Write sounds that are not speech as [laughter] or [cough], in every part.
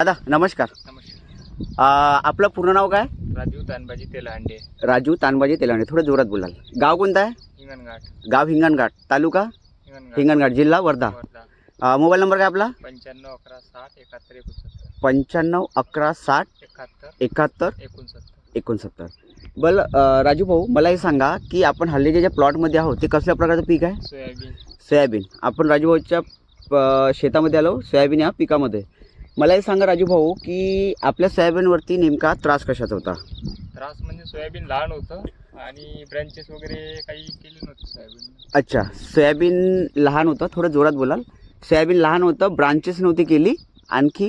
दादा नमस्कार. नमस्कार. आ, आपलं पूर्ण नाव काय? राजीव तानबाजी तेलहांडे. राजू तानबाजी तेलाणे थोडं जोरात बोलाल. गाव कोणतं आहे? हिंगणघाट. गाव हिंगणघाट. तालुका? हिंगणघाट. हिंगणघाट. जिल्हा? वर्धा. वर्धा. आ, मोबाईल नंबर काय आपला? पंच्याण्णव अकरा साठ एकाहत्तर एकोणसत्तर. पंच्याण्णव अकरा साठ एकाहत्तर. एकाहत्तर एकोणसत्तर. एकोणसत्तर. बल अ, राजू भाऊ मला हे सांगा की आपण हल्लीच्या ज्या प्लॉटमध्ये आहोत ते कसल्या प्रकारचं पीक आहे? सोयाबीन. सोयाबीन. आपण राजू भाऊच्या शेतामध्ये आलो सोयाबीन या पिकामध्ये. मला हे सांगा राजू भाऊ की आपल्या सोयाबीनवरती नेमका त्रास कशाचा होता? त्रास म्हणजे सोयाबीन लहान होतं आणि ब्रँचेस वगैरे काही केले नव्हते सोयाबीन. अच्छा सोयाबीन लहान होतं थोडं जोरात बोलाल. सोयाबीन लहान होतं ब्रांचेस नव्हती केली आणखी?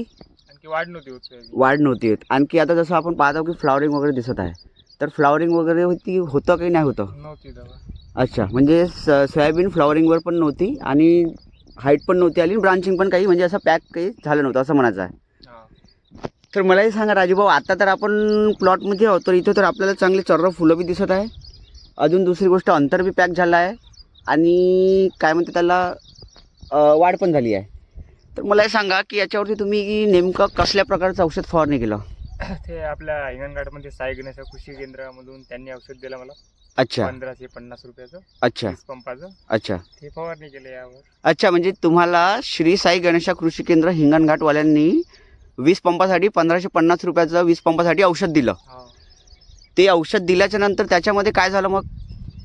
आणखी वाढ नव्हती होत सोयाबीन. वाढ नव्हती येत आणखी आता जसं आपण पाहतो की फ्लॉवरिंग वगैरे दिसत आहे तर फ्लॉवरिंग वगैरे होती होतं की नाही होतं? नव्हती तेव्हा. अच्छा म्हणजे स सोयाबीन फ्लॉवरिंगवर पण नव्हती आणि हाईट पण नव्हती आली ब्रांचिंग पण काही म्हणजे असं पॅक काही झालं नव्हतं असं म्हणायचं आहे. हा. तर मलाही सांगा राजूभाऊ आता तर आपण प्लॉटमध्ये आहोत तर इथं तर आपल्याला चांगले चर्र फुलं बी दिसत आहे. अजून दुसरी गोष्ट अंतर बी पॅक झालं आहे. आणि काय म्हणते त्याला वाढ पण झाली आहे. तर मला हे सांगा की याच्यावरती तुम्ही नेमकं कसल्या प्रकारचं औषध फवारणी केलं? [laughs] ते आपल्या हिंगणघाटमध्ये साई गणेश कृषी केंद्रामधून त्यांनी औषध दिलं मला. अच्छा. पंधराशे पन्नास रुपयाचं. अच्छा. वीस पंपाचं. अच्छा. ते फवारणी केलं यावर. अच्छा म्हणजे तुम्हाला श्री साई गणेशा कृषी केंद्र हिंगणघाटवाल्यांनी वीस पंपासाठी पंधराशे पन्नास रुपयाचं वीस पंपासाठी औषध दिलं. हा. ते औषध दिल्याच्या नंतर त्याच्यामध्ये काय झालं मग?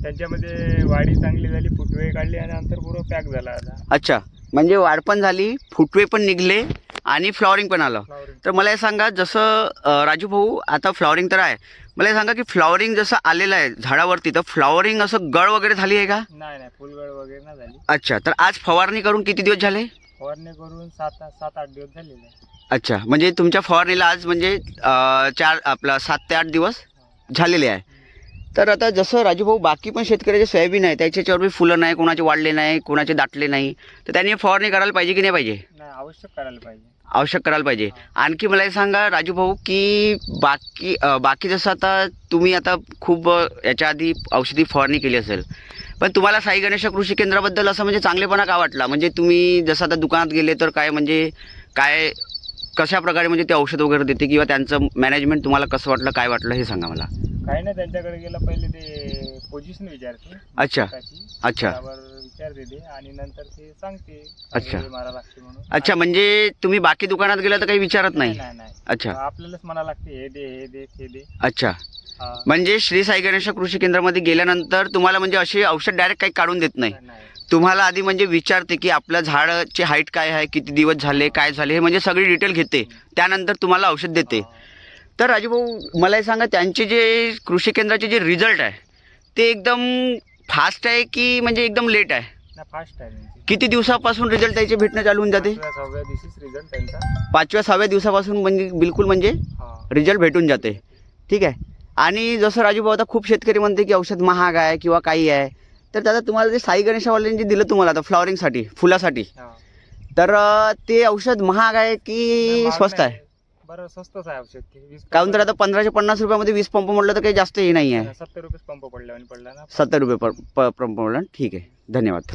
त्यांच्यामध्ये वाढी चांगली झाली फुटवे काढली आणि नंतर पुरं पॅक झाला आता. अच्छा म्हणजे वाढ पण झाली फुटवे पण निघले आणि फ्लॉवरिंग पण आलं. तर मला हे सांगा जसं राजू भाऊ आता फ्लॉवरिंग तर आहे. मला हे सांगा की फ्लॉवरिंग जसं आलेलं आहे झाडावरती तर फ्लॉवरिंग असं गळ वगैरे झाली आहे का? नाही नाही फुलगड वगैरे नाही झाली. अच्छा तर आज फवारणी करून किती दिवस झाले? फवारणी करून सात सात आठ दिवस झालेले. अच्छा म्हणजे तुमच्या फवारणीला आज म्हणजे चार आपला सात ते आठ दिवस झालेले आहे. तर आता जसं राजू भाऊ बाकी पण शेतकऱ्याचे सोयाबीन आहे त्याच्यावर बी फुलं नाही कोणाचे वाढले नाही कोणाचे दाटले नाही. तर त्यांनी फवारणी करायला पाहिजे की नाही पाहिजे? आवश्यक करायला पाहिजे. आवश्यक करायला पाहिजे. आणखी मला हे सांगा राजू भाऊ की बाकी बाकी जसं आता तुम्ही आता खूप याच्या आधी औषधी फवारणी केली असेल. पण तुम्हाला साई गणेश कृषी केंद्राबद्दल असं म्हणजे चांगलेपणा का वाटला? म्हणजे तुम्ही जसं आता दुकानात गेले तर काय म्हणजे काय कशा प्रकारे म्हणजे ते औषध वगैरे देते किंवा त्यांचं मॅनेजमेंट तुम्हाला कसं वाटलं काय वाटलं हे सांगा मला. काही नाही त्यांच्याकडे गेलं पहिले ते पोझिशन विचारते. अच्छा. पिकाची. अच्छा. त्यावर विचारते ते. आणि नंतर ते सांगते. अच्छा. काय मारा लागते म्हणून. अच्छा म्हणजे तुम्ही बाकी दुकानात गेला तर काही विचारत नाही? नाही नाही अच्छा. आपल्यालाच म्हणा लागते हे दे हे दे ते दे. अच्छा. हा. म्हणजे श्री साई गणेश कृषी केंद्रामध्ये गेल्यानंतर तुम्हाला म्हणजे अशी औषध डायरेक्ट काही काढून देत नाही? नाही तुम्हाला आधी म्हणजे विचारते की आपल्या झाडाची हाईट काय आहे किती दिवस झाले काय झाले हे म्हणजे सगळी डिटेल घेते. त्यानंतर तुम्हाला औषध देते. हा. तर राजूभाऊ मला हे सांगा त्यांचे जे कृषी केंद्राचे जे रिझल्ट आहे ते एकदम फास्ट आहे की म्हणजे एकदम लेट आहे? फास्ट आहे त्यांची किती दिवसापासून रिझल्ट त्याचे भेटणं चालू होऊन जाते? पाचव्या, सहाव्या दिवशीच रिझल्ट त्यांचा. पाचव्या सहाव्या दिवसापासून म्हणजे बिलकुल म्हणजे हा. रिझल्ट भेटून जाते. ठीक आहे? आणि जसं राजूभाऊ आता खूप शेतकरी म्हणते की औषध महाग आहे किंवा काही आहे तर दादा तुम्हाला जे साई गणेशावाल्यांनी जे दिलं तुम्हाला आता फ्लॉवरिंगसाठी फुलासाठी हा. तर अ, ते औषध महाग आहे की स्वस्त. आहे? बरं स्वस्तच आहे औषध ते वीस काहून तर आता पंधराशे पन्नास रुपयामध्ये वीस पंप म्हटलं तर काही जास्त हे नाही आहे सत्तर रुपये पंप पडला आणि पडला ना? सत्तर रुपये पर प- पंप म्हटलं ठीक आहे. धन्यवाद.